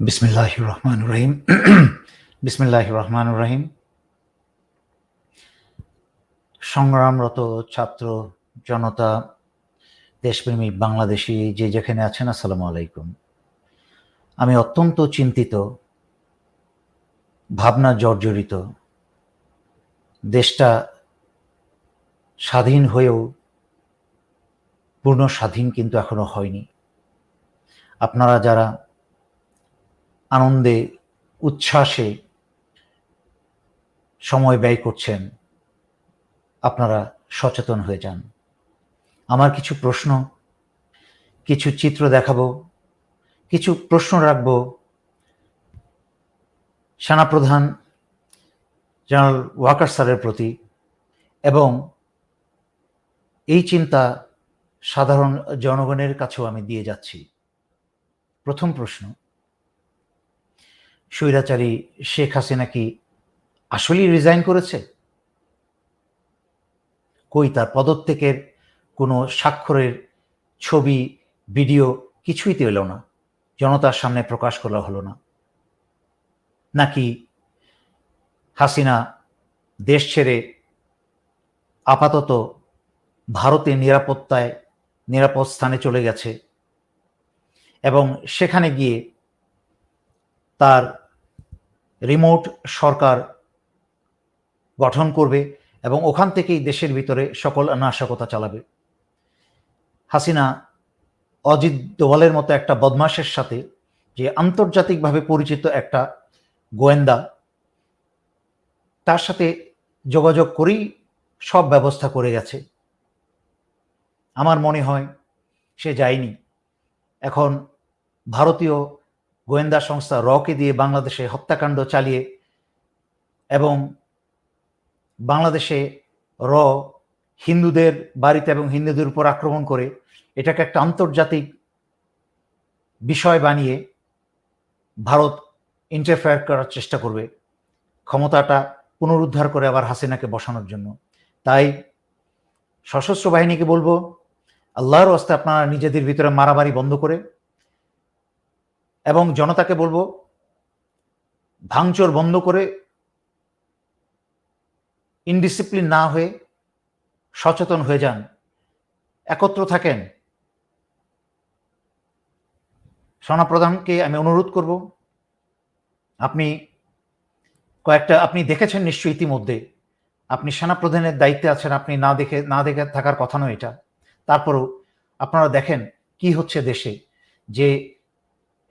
বিসমিল্লাহ রহমান রহিম বিসমিল্লাহ রহমান রহিম সংগ্রামরত ছাত্র জনতা, দেশপ্রেমী বাংলাদেশি যে যেখানে আছেন, আসসালামু আলাইকুম। আমি অত্যন্ত চিন্তিত, ভাবনা জর্জরিত, দেশটা স্বাধীন হয়েও পূর্ণ স্বাধীন কিন্তু এখনও হয়নি। আপনারা যারা আনন্দে, উচ্ছ্বাসে সময় ব্যয় করছেন, আপনারা সচেতন হয়ে যান। আমার কিছু প্রশ্ন, কিছু চিত্র দেখাবো, কিছু প্রশ্ন রাখব। সেনাপ্রধান জেনারেল ওয়াকার স্যারের প্রতি এবং এই চিন্তা সাধারণ জনগণের কাছেও আমি দিয়ে যাচ্ছি। প্রথম প্রশ্ন স্বৈরাচারী শেখ হাসিনা কি আসলেই রিজাইন করেছে? কই তার পদত্যাগের কোনো স্বাক্ষরের ছবি, ভিডিও কিছুই তো এলো না। জনতার সামনে প্রকাশ করা হলো না। নাকি হাসিনা দেশ ছেড়ে আপাতত ভারতের নিরাপত্তায়, নিরাপদ স্থানে চলে গেছে এবং সেখানে গিয়ে তার রিমোট সরকার গঠন করবে এবং ওখান থেকেই দেশের ভিতরে সকল নাশকতা চালাবে। হাসিনা, অজিত দোয়ালের মতো একটা বদমাসের সাথে যে আন্তর্জাতিকভাবে পরিচিত একটা গোয়েন্দা, তার সাথে যোগাযোগ করেই সব ব্যবস্থা করে গেছে। আমার মনে হয় সে যায়নি। এখন ভারতীয় গোয়েন্দা সংস্থা রকে দিয়ে বাংলাদেশে হত্যাকাণ্ড চালিয়ে এবং বাংলাদেশে র হিন্দুদের বাড়িতে এবং হিন্দুদের উপর আক্রমণ করে এটাকে একটা আন্তর্জাতিক বিষয় বানিয়ে ভারত ইন্টারফেয়ার করার চেষ্টা করবে। ক্ষমতাটা পুনরুদ্ধার করে আবার হাসিনাকে বসানোর জন্য। তাই সশস্ত্র বাহিনীকে বলব, আল্লাহর ওয়াস্তে আপনারা নিজেদের ভিতরে মারামারি বন্ধ করে এবং জনতাকে বলব, ভাঙচুর বন্ধ করে ইনডিসিপ্লিন না হয়ে সচেতন হয়ে যান। একত্র থাকেন। সেনাপ্রধানকে আমি অনুরোধ করব, আপনি কয়েকটা, আপনি দেখেছেন নিশ্চয়ই ইতিমধ্যে, আপনি সেনাপ্রধানের দায়িত্বে আছেন, আপনি না দেখে না দেখে থাকার কথা নয় এটা। তারপরও আপনারা দেখেন কি হচ্ছে দেশে, যে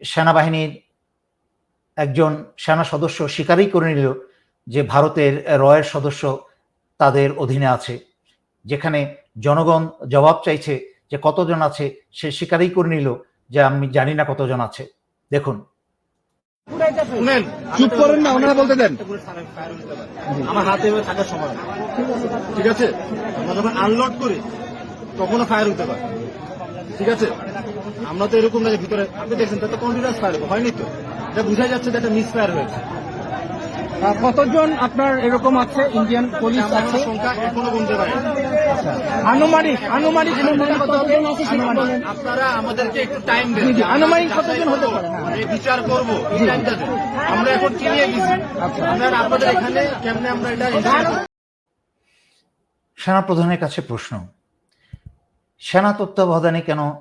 সেনাবাহিনীর একজন সেনা সদস্য স্বীকারই করে নিল যে ভারতের রয়ের সদস্য তাদের অধীনে আছে যেখানে জনগণ জবাব চাইছে যে কতজন আছে সে স্বীকারই করে নিল যে আমি জানি না কতজন আছে। দেখুন। চুপ করেন না ওনারা বলতে দেন। আমার হাতে থাকার সময়। ঠিক আছে? আমরা যখন আনলোড করি তখনও ফায়ার হতে পারে। ঠিক আছে? আমরা তো এরকম না যে ভিতরে আপনি দেখছেন তাতে কন্টিনিউস ফায়ার হয়নি তো? এটা বোঝা যাচ্ছে যে একটা মিস ফায়ার হয়েছে কতজন আপনার এরকম আছে? ইন্ডিয়ান পুলিশ আমার আছে? সংখ্যা এখনও গুনতে পারি আনুমানিক আনুমানিক অনুমান কত আপনারা আমাদেরকে একটু টাইম দেন। আনুমানিক কতজন হতে করব, পারে, বিচার করব। টাইমটা আমরা এখন চিনিয়ে গেছি আচ্ছা। আমরা আপনাদের এখানে কেমনে আমরা এটা সেনাপ্রধানের কাছে প্রশ্ন। সেনা তত্ত্বাবধানে কেন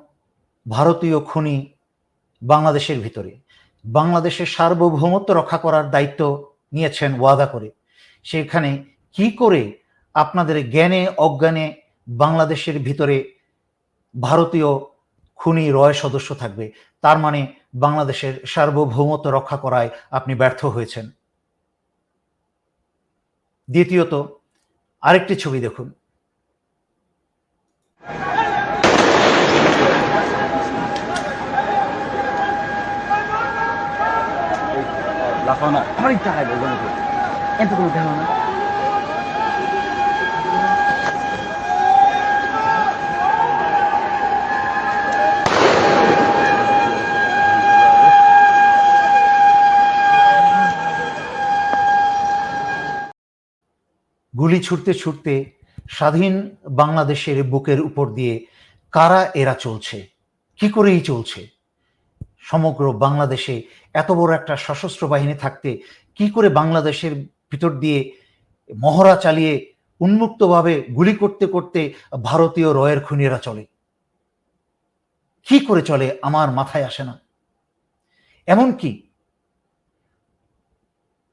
ভারতীয় খুনি বাংলাদেশের ভিতরে? বাংলাদেশের সার্বভৌমত্ব রক্ষা করার দায়িত্ব নিয়েছেন ওয়াদা করে। সেখানে কি করে আপনাদের জ্ঞানে, অজ্ঞানে বাংলাদেশের ভিতরে ভারতীয় খুনি রয় সদস্য থাকবে? তার মানে বাংলাদেশের সার্বভৌমত্ব রক্ষা করায় আপনি ব্যর্থ হয়েছেন। দ্বিতীয়ত, আরেকটি ছবি দেখুন। আমার ইচ্ছা হয় এতটুকু কেন না গুলি ছুটতে ছুটতে স্বাধীন বাংলাদেশের বুকের উপর দিয়ে কারা এরা চলছে? কি করেই চলছে? সমগ্র বাংলাদেশে এত বড় একটা সশস্ত্র বাহিনী থাকতে কি করে বাংলাদেশের ভিতর দিয়ে মহড়া চালিয়ে উন্মুক্তভাবে গুলি করতে করতে ভারতীয় রয়ের খুনিরা চলে? কি করে চলে আমার মাথায় আসে না। এমনকি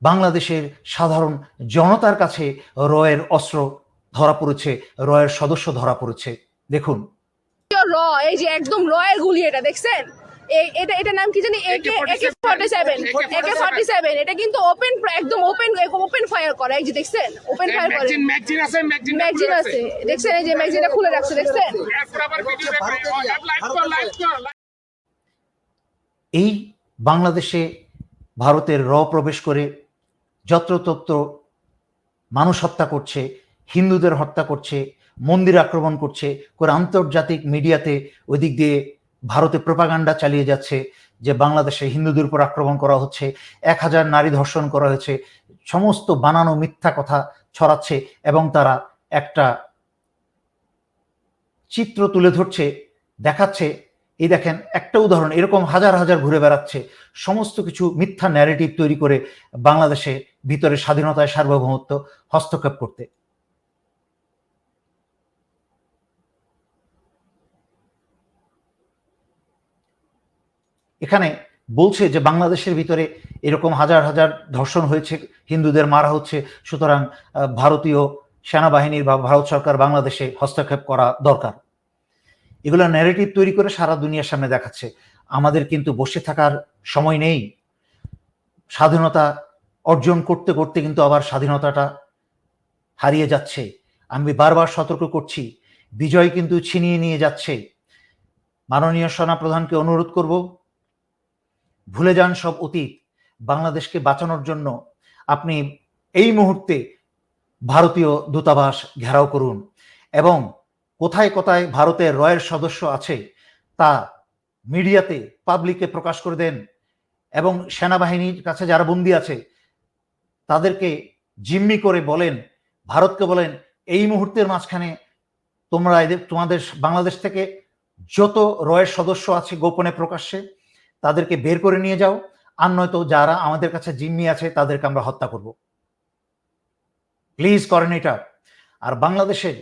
বাংলাদেশের সাধারণ জনতার কাছে রয়ের অস্ত্র ধরা পড়েছে, রয়ের সদস্য ধরা পড়েছে। দেখুন। র, এই যে একদম র এর গুলি এটা, দেখছেন? এই- এটা এটার নাম কি জানি? AK AK forty seven AK forty seven এটা কিন্তু ওপেন একদম ওপেন ওপেন ফায়ার করে এই যে দেখছেন? ওপেন ফায়ার করে। ম্যাগজিন ম্যাগজিন আছে ম্যাগজিন ম্যাগজিন আছে। দেখছেন এই যে ম্যাগজিনটা খুলে রাখছে দেখছেন? কর লাইভ কর এই বাংলাদেশে ভারতের র প্রবেশ করে যত্রতত্র মানুষ হত্যা করছে হিন্দুদের হত্যা করছে মন্দির আক্রমণ করছে করে আন্তর্জাতিক মিডিয়াতে ওই দিক দিয়ে ভারতে প্রপাগান্ডা চালিয়ে যাচ্ছে, যে বাংলাদেশে হিন্দুদের উপর আক্রমণ করা হচ্ছে, এক হাজার নারী ধর্ষণ করা হয়েছে, সমস্ত বানানো মিথ্যা কথা ছড়াচ্ছে এবং তারা একটা চিত্র তুলে ধরছে, দেখাচ্ছে। এই দেখেন, একটা উদাহরণ, এরকম হাজার হাজার ঘুরে বেড়াচ্ছে, সমস্ত কিছু মিথ্যা ন্যারেটিভ তৈরি করে বাংলাদেশে ভিতরে স্বাধীনতায় সার্বভৌমত্ব হস্তক্ষেপ করতে। এখানে বলছে যে বাংলাদেশের ভিতরে এরকম হাজার হাজার ধর্ষণ হয়েছে, হিন্দুদের মারা হচ্ছে, সুতরাং ভারতীয় সেনাবাহিনীর বা ভারত সরকার বাংলাদেশে হস্তক্ষেপ করা দরকার। এগুলো ন্যারেটিভ তৈরি করে সারা দুনিয়ার সামনে দেখাচ্ছে। আমাদের কিন্তু বসে থাকার সময় নেই। স্বাধীনতা অর্জন করতে করতে কিন্তু আবার স্বাধীনতাটা হারিয়ে যাচ্ছে। আমি বারবার সতর্ক করছি, বিজয় কিন্তু ছিনিয়ে নিয়ে যাচ্ছে। মাননীয় সেনা প্রধানকে অনুরোধ করব ভুলে যান সব অতীত। বাংলাদেশকে বাঁচানোর জন্য আপনি এই মুহূর্তে ভারতীয় দূতাবাস ঘেরাও করুন এবং কোথায় কোথায় ভারতের রয়ের সদস্য আছে তা মিডিয়াতে পাবলিকে প্রকাশ করে দেন এবং সেনাবাহিনীর কাছে যারা বন্দী আছে, তাদেরকে জিম্মি করে বলেন, ভারতকে বলেন, এই মুহূর্তের মাঝখানে তোমরা এদের, তোমাদের বাংলাদেশ থেকে যত রয়ের সদস্য আছে গোপনে প্রকাশ্যে তাদেরকে বের করে নিয়ে যাও। আর নয়তো যারা আমাদের কাছে জিম্মি আছে, তাদেরকে আমরা হত্যা করব। প্লিজ করেন এটা আর বাংলাদেশের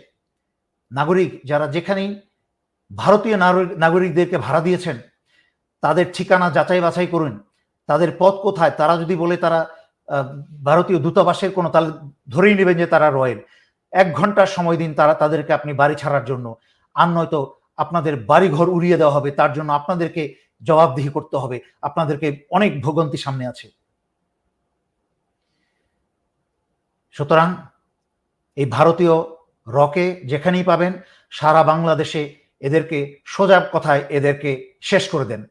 নাগরিক যারা যেখানেই ভারতীয় নাগরিক, নাগরিকদেরকে ভাড়া দিয়েছেন, তাদের ঠিকানা যাচাই বাছাই করুন। তাদের পথ কোথায়? তারা যদি বলে তারা ভারতীয় দূতাবাসের কোনো তাহলে ধরেই নেবেন যে তারা রয়েল। এক ঘণ্টার সময় দিন তারা, তাদেরকে আপনি বাড়ি ছাড়ার জন্য। আর নয়তো আপনাদের বাড়ি ঘর উড়িয়ে দেওয়া হবে, তার জন্য আপনাদেরকে জবাবদিহি করতে হবে। আপনাদেরকে অনেক ভোগান্তি সামনে আছে। সুতরাং এই ভারতীয় রকে যেখানেই পাবেন, সারা বাংলাদেশে এদেরকে সোজা কথায় এদেরকে শেষ করে দেন।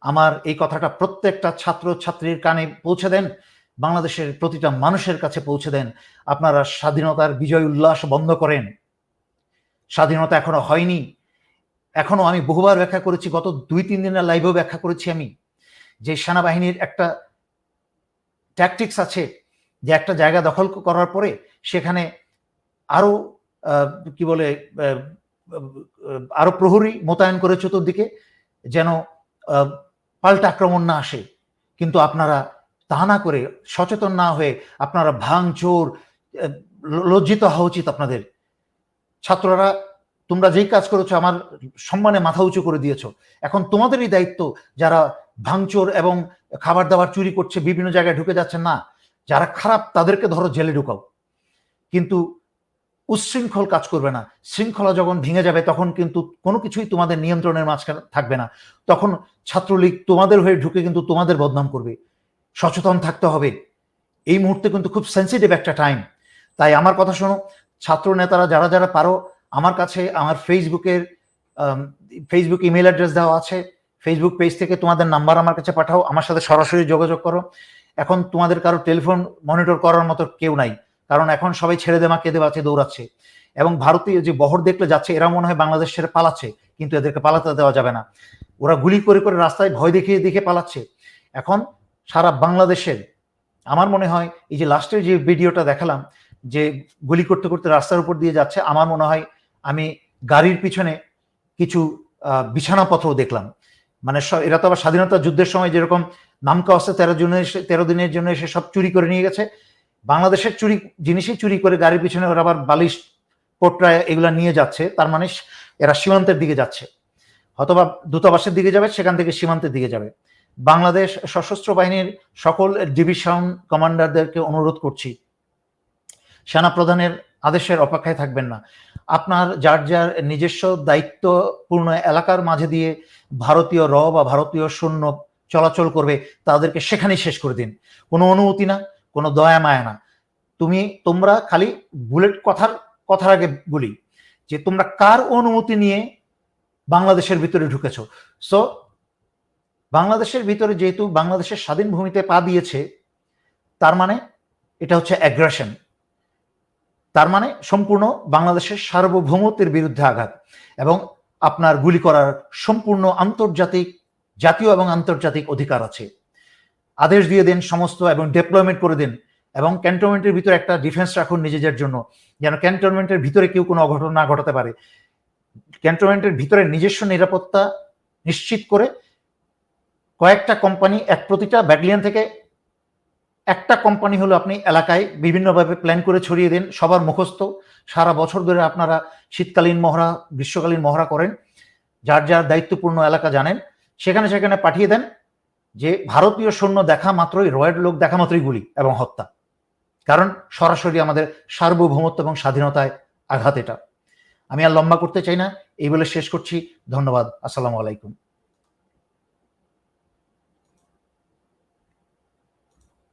আমার এই কথাটা প্রত্যেকটা ছাত্র ছাত্রীর কানে পৌঁছে দেন, বাংলাদেশের প্রতিটা মানুষের কাছে পৌঁছে দেন। আপনারা স্বাধীনতার বিজয় উল্লাস বন্ধ করেন। স্বাধীনতা এখনও হয়নি। এখনও আমি বহুবার ব্যাখ্যা করেছি গত দুই তিন দিনের লাইভেও ব্যাখ্যা করেছি আমি যে সেনাবাহিনীর একটা ট্যাকটিক্স আছে যে একটা জায়গা দখল করার পরে সেখানে আরও আহ, কি বলে আহ, আহ, আরও প্রহরী মোতায়েন করে চতুর্দিকে যেন পাল্টা আক্রমণ না আসে। কিন্তু আপনারা তা না করে সচেতন না হয়ে আপনারা ভাঙচোর লজ্জিত হওয়া উচিত আপনাদের। ছাত্ররা তোমরা যেই কাজ করেছ, আমার সম্মানে মাথা উঁচু করে দিয়েছ। এখন তোমাদেরই দায়িত্ব যারা ভাঙচোর এবং খাবার দাবার চুরি করছে, বিভিন্ন জায়গায় ঢুকে যাচ্ছে না, যারা খারাপ তাদেরকে ধরো জেলে ঢুকাও। কিন্তু উচ্ছৃঙ্খল কাজ করবে না। শৃঙ্খলা যখন ভেঙে যাবে, তখন কিন্তু কোনো কিছুই তোমাদের নিয়ন্ত্রণের মাঝখানে থাকবে না। তখন ছাত্রলীগ তোমাদের হয়ে ঢুকে কিন্তু তোমাদের বদনাম করবে। সচেতন থাকতে হবে। এই মুহূর্তে কিন্তু খুব সেন্সিটিভ একটা টাইম তাই আমার কথা শোনো ছাত্র নেতারা যারা যারা পারো আমার কাছে আমার ফেসবুকের ফেসবুক ইমেল অ্যাড্রেস দেওয়া আছে। ফেসবুক পেজ থেকে তোমাদের নাম্বার আমার কাছে পাঠাও। আমার সাথে সরাসরি যোগাযোগ করো। এখন তোমাদের কারও টেলিফোন মনিটর করার মতো কেউ নাই। কারণ এখন সবাই ছেড়ে দেমা কেঁদে বাঁচে দৌড়াচ্ছে। এবং ভারতীয় যে বহর দেখলে যাচ্ছে, এরা মনে হয় বাংলাদেশ ছেড়ে পালাচ্ছে, কিন্তু এদেরকে পালাতে দেওয়া যাবে না। ওরা গুলি করে করে রাস্তায় ভয় দেখিয়ে দেখে পালাচ্ছে। এখন সারা বাংলাদেশের, আমার মনে হয়, এই যে লাস্টের যে ভিডিওটা দেখালাম, যে গুলি করতে করতে রাস্তার উপর দিয়ে যাচ্ছে, আমার মনে হয় আমি গাড়ির পিছনে কিছু বিছানাপত্র দেখলাম। মানে এরা তো আবার স্বাধীনতা যুদ্ধের সময় যেরকম নামকা আছে তেরো জনের তেরো দিনের জন্য এসে সব চুরি করে নিয়ে গেছে। বাংলাদেশের চুরি, জিনিসই চুরি করে গাড়ির পিছনে ওরা আবার বালিশ, পোটরা এগুলা নিয়ে যাচ্ছে। তার মানে এরা সীমান্তের দিকে যাচ্ছে। অথবা দূতাবাসের দিকে যাবে, সেখান থেকে সীমান্তের দিকে যাবে। বাংলাদেশ সশস্ত্র বাহিনীর সকল ডিভিশন কমান্ডারদেরকে অনুরোধ করছি। সেনা প্রধানের আদেশের অপেক্ষায় থাকবেন না। আপনার যার যার নিজস্ব দায়িত্বপূর্ণ এলাকার মাঝে দিয়ে ভারতীয় র বা ভারতীয় সৈন্য চলাচল করবে, তাদেরকে সেখানেই শেষ করে দিন। কোনো অনুমতি না, কোনো দয়া মায়া না। তুমি, তোমরা খালি বুলেট কথার কথার আগে বলি যে, তোমরা কার অনুমতি নিয়ে বাংলাদেশের ভিতরে ঢুকেছো? সো বাংলাদেশের ভিতরে যেহেতু বাংলাদেশের স্বাধীন ভূমিতে পা দিয়েছে, তার মানে এটা হচ্ছে অ্যাগ্রেশন তার মানে সম্পূর্ণ বাংলাদেশের সার্বভৌমত্বের বিরুদ্ধে আঘাত এবং আপনার গুলি করার সম্পূর্ণ আন্তর্জাতিক, জাতীয় এবং আন্তর্জাতিক অধিকার আছে। আদেশ দিয়ে দেন, সমস্ত এবং ডেপ্লয়মেন্ট করে দেন এবং ক্যান্টনমেন্টের ভিতরে একটা ডিফেন্স রাখুন নিজেদের জন্য। যেন ক্যান্টনমেন্টের ভিতরে কেউ কোনো অঘটন না ঘটাতে পারে। ক্যান্টনমেন্টের ভিতরে নিজস্ব নিরাপত্তা নিশ্চিত করে কয়েকটা কোম্পানি এক প্রতিটা ব্যাটালিয়ন থেকে একটা কোম্পানি হলো আপনি এলাকায় বিভিন্নভাবে প্ল্যান করে ছড়িয়ে দেন, সবার মুখস্থ। সারা বছর ধরে আপনারা শীতকালীন মহড়া, গ্রীষ্মকালীন মহড়া করেন, যার যার দায়িত্বপূর্ণ এলাকা জানেন, সেখানে সেখানে পাঠিয়ে দেন যে ভারতীয় সৈন্য দেখা মাত্রই, রয়েড লোক দেখা মাত্রই গুলি এবং হত্যা। কারণ সরাসরি আমাদের সার্বভৌমত্ব এবং স্বাধীনতায় আঘাত এটা। আমি আর লম্বা করতে চাই না, এই বলে শেষ করছি। ধন্যবাদ। আসসালামু আলাইকুম।